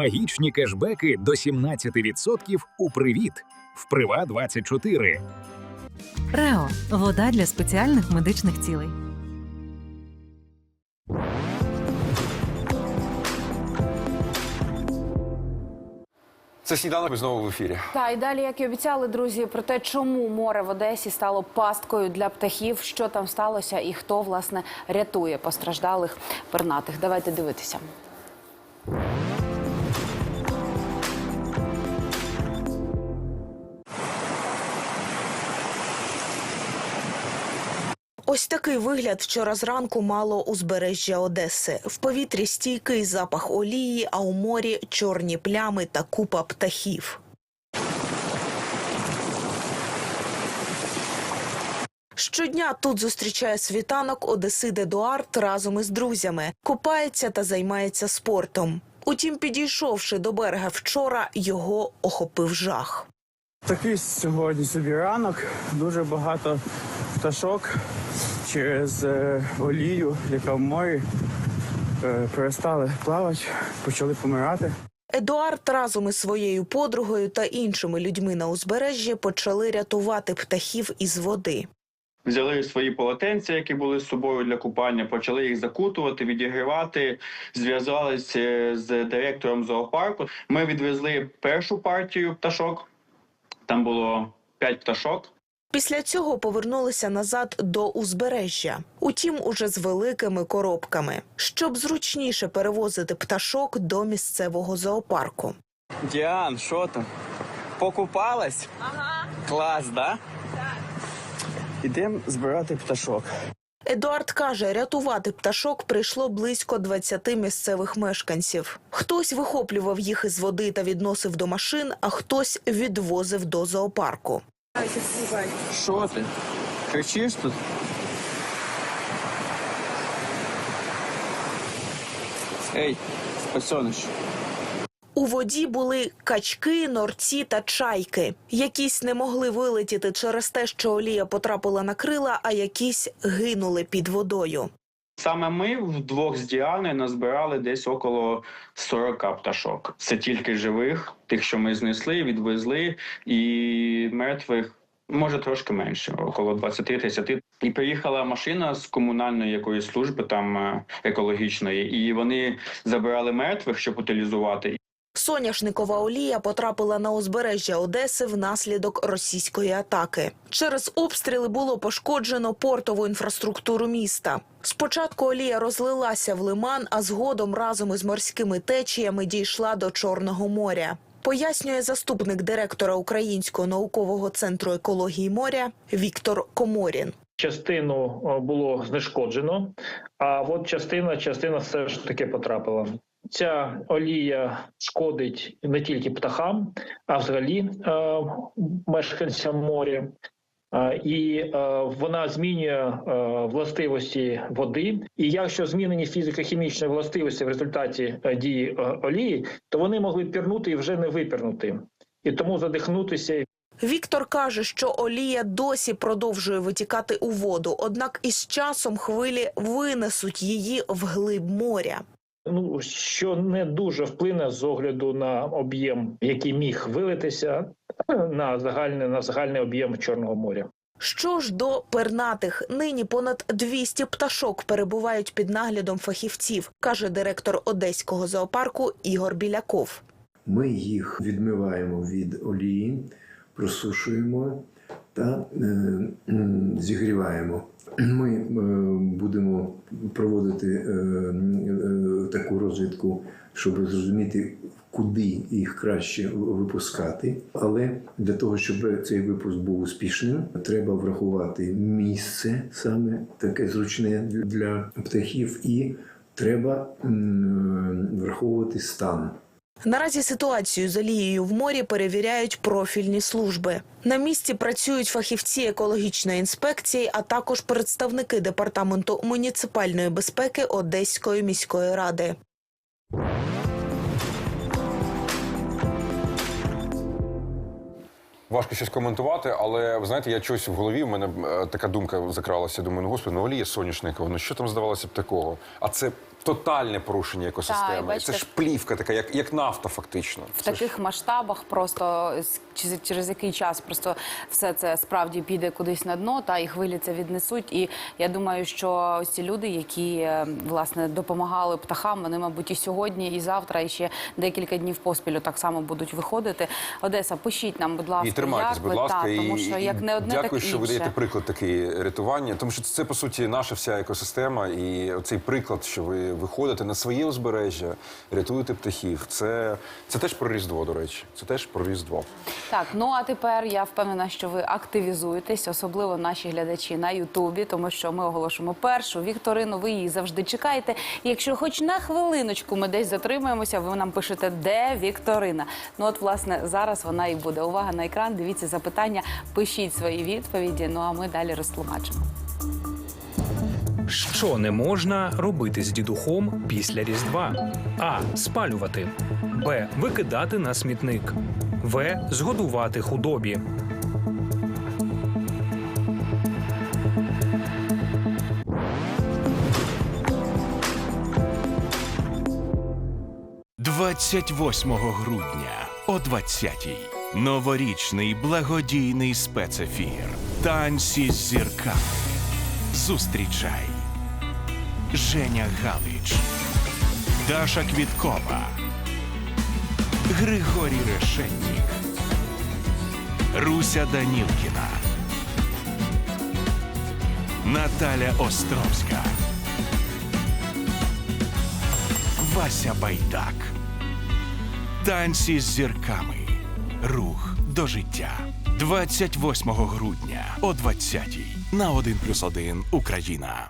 Магічні кешбеки до 17% у привіт в Прива 24 Рео вода для спеціальних медичних цілей. Це сніданок знову в ефірі. Та і далі, як і обіцяли, друзі, про те, чому море в Одесі стало пасткою для птахів, що там сталося, і хто власне рятує постраждалих пернатих. Давайте дивитися. Ось такий вигляд вчора зранку мало узбережжя Одеси. В повітрі стійкий запах олії, а у морі чорні плями та купа птахів. Щодня тут зустрічає світанок Одесид Едуард разом із друзями, купається та займається спортом. Утім, підійшовши до берега вчора, його охопив жах. Такий сьогодні собі ранок. Дуже багато пташок через е, олію, яка в морі, е, перестали плавати, почали помирати. Едуард разом із своєю подругою та іншими людьми на узбережжі почали рятувати птахів із води. Взяли свої полотенця, які були з собою для купання, почали їх закутувати, відігрівати. Зв'язалися з директором зоопарку. Ми відвезли першу партію пташок. Там було п'ять пташок. Після цього повернулися назад до узбережжя, утім, уже з великими коробками, щоб зручніше перевозити пташок до місцевого зоопарку. Діан, що там? Покупалась? Ага. Клас, да? Так. Ідемо збирати пташок. Едуард каже, рятувати пташок прийшло близько 20 місцевих мешканців. Хтось вихоплював їх із води та відносив до машин, а хтось відвозив до зоопарку. Що ти? Кричиш тут? Ей, пацаниш. У воді були качки, норці та чайки. Якісь не могли вилетіти через те, що олія потрапила на крила, а якісь гинули під водою. Саме ми вдвох з Діаною назбирали десь около 40 пташок. Це тільки живих, тих, що ми знесли, відвезли, і мертвих. Може трошки менше, около 20-30. І приїхала машина з комунальної якоїсь служби, там е, екологічної, і вони забирали мертвих, щоб утилізувати. Соняшникова олія потрапила на узбережжя Одеси внаслідок російської атаки. Через обстріли було пошкоджено портову інфраструктуру міста. Спочатку олія розлилася в лиман, а згодом разом із морськими течіями дійшла до Чорного моря. Пояснює заступник директора Українського наукового центру екології моря Віктор Коморін. частину було знешкоджено, а от частина, частина все ж таки потрапила. Ця олія шкодить не тільки птахам, а взагалі е, мешканцям моря. Е, І е, вона змінює е, властивості води. І якщо змінені фізико-хімічні властивості в результаті дії олії, то вони могли пірнути і вже не випірнути. І тому задихнутися Віктор каже, що олія досі продовжує витікати у воду, однак із часом хвилі винесуть її вглиб моря. Ну що не дуже вплине з огляду на об'єм, який міг вилитися на загальний на загальний об'єм Чорного моря. Що ж до пернатих, нині понад 200 пташок перебувають під наглядом фахівців, каже директор одеського зоопарку Ігор Біляков. Ми їх відмиваємо від олії, просушуємо та е, м, зігріваємо. Ми е, будемо проводити е, е, таку розвідку, щоб зрозуміти, куди їх краще випускати. Але для того, щоб цей випуск був успішним, треба врахувати місце саме таке зручне для птахів, і треба враховувати стан. Наразі ситуацію з олією в морі перевіряють профільні служби. На місці працюють фахівці екологічної інспекції, а також представники департаменту муніципальної безпеки Одеської міської ради. Важко щось коментувати, але ви знаєте, я чогось в голові. У мене е, така думка закралася. Думаю, ну господи, ну олія соняшникова, ну що там здавалося б такого? А це Тотальне порушення екосистеми. бачите. це ж плівка така, як, як нафта, фактично. в Це ж- таких масштабах просто через, через який час просто все це справді піде кудись на дно, та і хвилі це віднесуть. І я думаю, що ось ці люди, які е, власне допомагали птахам, вони, мабуть, і сьогодні, і завтра, і ще декілька днів поспіль так само будуть виходити. Одеса, пишіть нам, будь ласка, І тримайтесь, як будь ласка, та, і, тому що як не одне, дякую, так що ви даєте приклад такий рятування, тому що це по суті наша вся екосистема, і оцей приклад, що ви виходите на своє узбережжя, рятуєте птахів. Це, це теж про різдво, до речі. Це теж про різдво. Так, ну а тепер я впевнена, що ви активізуєтесь, особливо наші глядачі на Ютубі, тому що ми оголошуємо першу вікторину. Ви її завжди чекаєте. І якщо хоч на хвилиночку ми десь затримаємося, ви нам пишете, де вікторина. Ну от, власне, зараз вона і буде. Увага на екран. Дивіться запитання, пишіть свої відповіді. Ну а ми далі розтлумачимо. Що не можна робити з дідухом після Різдва? А. Спалювати. Б. Викидати на смітник. В. Згодувати худобі. – 28 грудня о 20-й. Новорічний благодійний спецефір. Танці з зірками. Зустрічай. Женя Галич. Даша Квіткова. Григорій Решетнік. Руся Данілкіна. Наталя Островська. Вася Байдак. Танці з зірками. Рух до життя. 28 грудня о 20-й на 1+,1 Україна.